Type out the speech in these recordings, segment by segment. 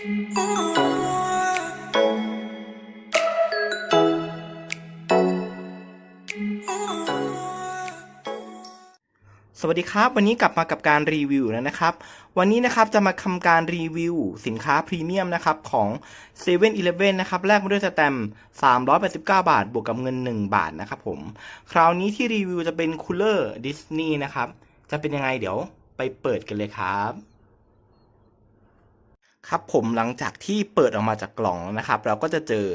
สวัสดีครับ วันนี้กลับมากับการรีวิวแล้วนะครับ วันนี้นะครับจะมาทำการรีวิวสินค้าพรีเมียมนะครับของ7 e เ e ่ e อนะครับแลกมาด้วยสแตมป์389 บาท บวกกับเงิน 1 บาทนะครับผมคราวนี้ที่รีวิวจะเป็นคูลเลอร์ดิสนีย์นะครับ จะเป็นยังไงเดี๋ยวไปเปิดกันเลยครับ ครับผมหลังจากที่เปิดออกมาจากกล่องนะครับ เราก็จะเจอ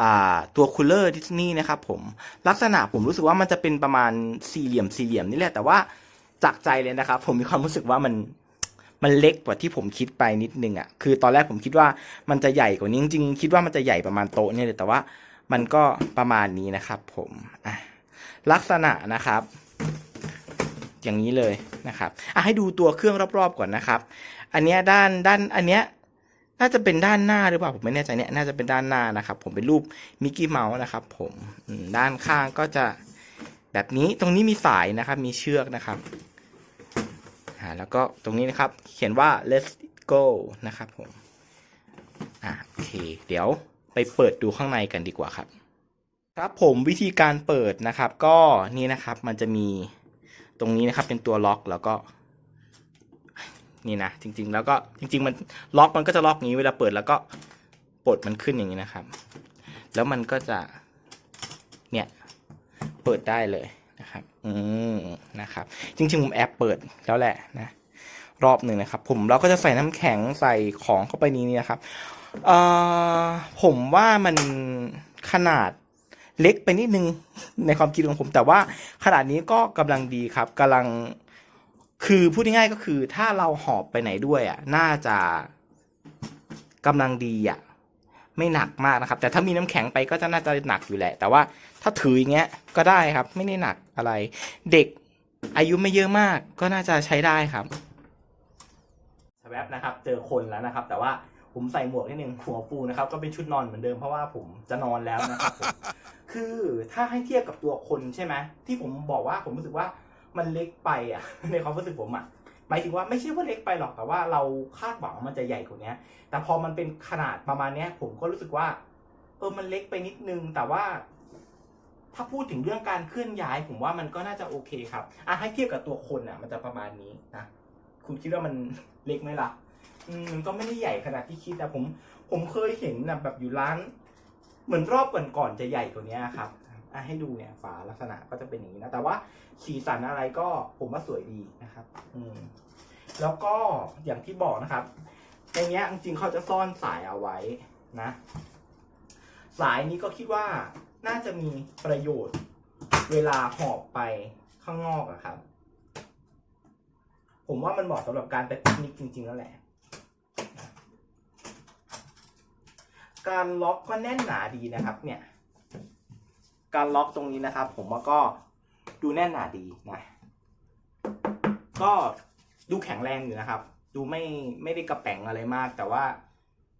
อตัวคูลเลอร์ดิสนีย์นะครับผมลักษณะผมรู้สึกว่ามันจะเป็นประมาณสี่เหลี่ยมสี่เหลี่ยมนี่แหละ แต่ว่าจากใจเลยนะครับ ผมมีความรู้สึกว่ามันมันเล็กกว่าที่ผมคิดไปนิดนึงอะ่ะคือตอนแรกผมคิดว่ามันจะใหญ่กว่านี้จริงๆคิดว่ามันจะใหญ่ประมาณโต๊ะเนี่ยเลยแต่ว่ามันก็ประมาณนี้นะครับ ผมอะลักษณะนะครับ อย่างนี้เลยนะครับอะให้ดูตัวเครื่องรอบๆก่อนนะครับ อันเนี้ยด้านด้านอันเนี้ย น่าจะเป็นด้านหน้าหรือเปล่าผมไม่แน่ใจเนี่ยน่าจะเป็นด้านหน้านะครับ ผมเป็นรูปมิกกี้เมาส์นะครับ ผมด้านข้างก็จะแบบนี้ตรงนี้มีสายนะครับ มีเชือกนะครับอ่าแล้วก็ตรงนี้นะครับ เขียนว่า let's go นะครับผมอ่าโอเค เดี๋ยวไปเปิดดูข้างในกันดีกว่าครับ ครับผมวิธีการเปิดนะครับ ก็นี่นะครับมันจะมีตรงนี้นะครับเป็นตัวล็อกแล้วก็ นี่นะจริง ๆ แล้วก็จริง ๆ มันล็อกมันก็จะล็อกนี้เวลาเปิดแล้วก็ปลดมันขึ้นอย่างนี้นะครับ แล้วมันก็จะเนี่ยเปิดได้เลยนะครับ อืมนะครับ จริงๆผมแอบเปิดแล้วแหละนะรอบหนึ่งนะครับ ผมเราก็จะใส่น้ำแข็งใส่ของเข้าไปนี้นี่นะครับเอ่อผมว่ามันขนาดเล็กไปนิดนึงในความคิดของผม แต่ว่าขนาดนี้ก็กำลังดีครับกำลัง คือพูดง่ายๆก็คือถ้าเราหอบไปไหนด้วยอะน่าจะกำลังดีอะไม่หนักมากนะครับ แต่ถ้ามีน้ำแข็งไปก็จะน่าจะหนักอยู่แหละ แต่ว่าถ้าถืออย่างเงี้ยก็ได้ครับ ไม่ได้หนักอะไร เด็กอายุไม่เยอะมากก็น่าจะใช้ได้ครับสแวบนะครับ เจอคนแล้วนะครับ แต่ว่าผมใส่หมวกนิดนึงหัวฟูนะครับ ก็เป็นชุดนอนเหมือนเดิมเพราะว่าผมจะนอนแล้วนะครับผมคือถ้าให้เทียบกับตัวคนใช่ไหมที่ผมบอกว่าผมรู้สึกว่า มันเล็กไปอะ ในความรู้สึกผมอะหมายถึงว่าไม่ใช่ว่าเล็กไปหรอกแต่ว่าเราคาดหวังว่ามันจะใหญ่กว่านี้แต่พอมันเป็นขนาดประมาณเนี้ย ผมก็รู้สึกว่า เออมันเล็กไปนิดนึงแต่ว่า ถ้าพูดถึงเรื่องการเคลื่อนย้าย ผมว่ามันก็น่าจะโอเคครับอะให้เทียบกับตัวคนอะ มันจะประมาณนี้นะคุณคิดว่ามันเล็กไหมล่ะอืมมันก็ไม่ได้ใหญ่ขนาดที่คิดแต่ผม ผมเคยเห็นนะแบบอยู่ร้าน เหมือนรอบก่อนๆจะใหญ่กว่านี้ครับ ให้ดูเนี่ยฝาลักษณะก็จะเป็นอย่างนี้นะ แต่ว่าสีสันอะไรก็ผมว่าสวยดีนะครับ อืมแล้วก็อย่างที่บอกนะครับ ในเนี้ยจริงๆเขาจะซ่อนสายเอาไว้นะ สายนี้ก็คิดว่าน่าจะมีประโยชน์เวลาหอบไปข้างนอกอะครับ ผมว่ามันเหมาะสำหรับการไปปิกนิกจริงๆแล้วแหละ การล็อกก็แน่นหนาดีนะครับ เนี่ย การล็อกตรงนี้นะครับ ผมว่าก็ดูแน่นหนาดีนะ ก็ดูแข็งแรงอยู่นะครับ ดูไม่ไม่ได้กระแป๋งอะไรมาก แต่ว่า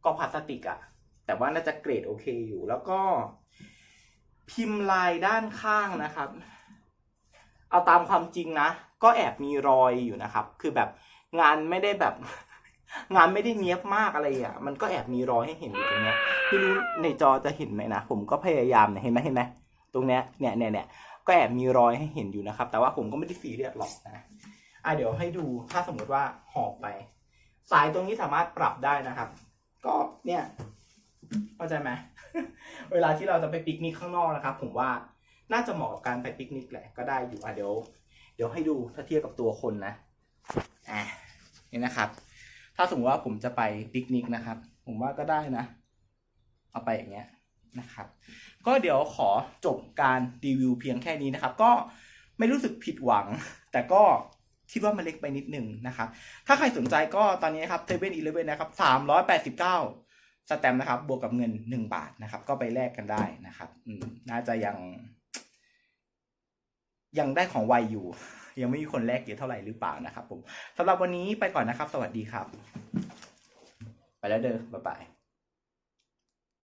ก็พลาสติกอะแต่ว่าน่าจะเกรดโอเคอยู่ แล้วก็ พิมพ์ลายด้านข้างนะครับ เอาตามความจริงนะ ก็แอบมีรอยอยู่นะครับ คือแบบงานไม่ได้แบบ งานไม่ได้เนี้ยบมากอะไรอะ มันก็แอบมีรอยให้เห็นอยู่ตรงเนี้ยไม่รู้ในจอจะเห็นไหมนะ ผมก็พยายามเนี่ยเห็นไหมเห็นไหม ตรงเนี้ยเนี่ยเนี่ยเนี่ยก็แอบมีรอยให้เห็นอยู่นะครับ แต่ว่าผมก็ไม่ได้ซีเรียสหรอกนะอะเดี๋ยวให้ดูถ้าสมมติว่าหอบไป สายตรงนี้สามารถปรับได้นะครับ ก็เนี่ยเข้าใจไหมเวลาที่เราจะไปปิกนิกข้างนอกนะครับ ผมว่าน่าจะเหมาะกับการไปปิกนิกแหละก็ได้อยู่อะเดี๋ยว เดี๋ยวให้ดูถ้าเทียบกับตัวคนนะอะนี่นะครับ ถ้าสมมติว่าผมจะไปปิกนิกนะครับ ผมว่าก็ได้นะ เอาไปอย่างเงี้ย นะครับ ก็เดี๋ยวขอจบการรีวิวเพียงแค่นี้นะครับ ก็ไม่รู้สึกผิดหวัง แต่ก็คิดว่ามันเล็กไปนิดหนึ่งนะครับ ถ้าใครสนใจก็ตอนนี้ครับเทเบิลอีเลเวนนะครับสามร้อยแปดสิบเก้าสแตมนะครับ บวกกับเงินหนึ่งบาทนะครับ ก็ไปแลกกันได้นะครับน่าจะยัง ยังได้ของไวอยู่ ยังไม่มีคนแลกเยอะเท่าไหร่หรือเปล่านะครับ ผมสำหรับวันนี้ไปก่อนนะครับ สวัสดีครับ ไปแล้วเด้อบ๊ายบาย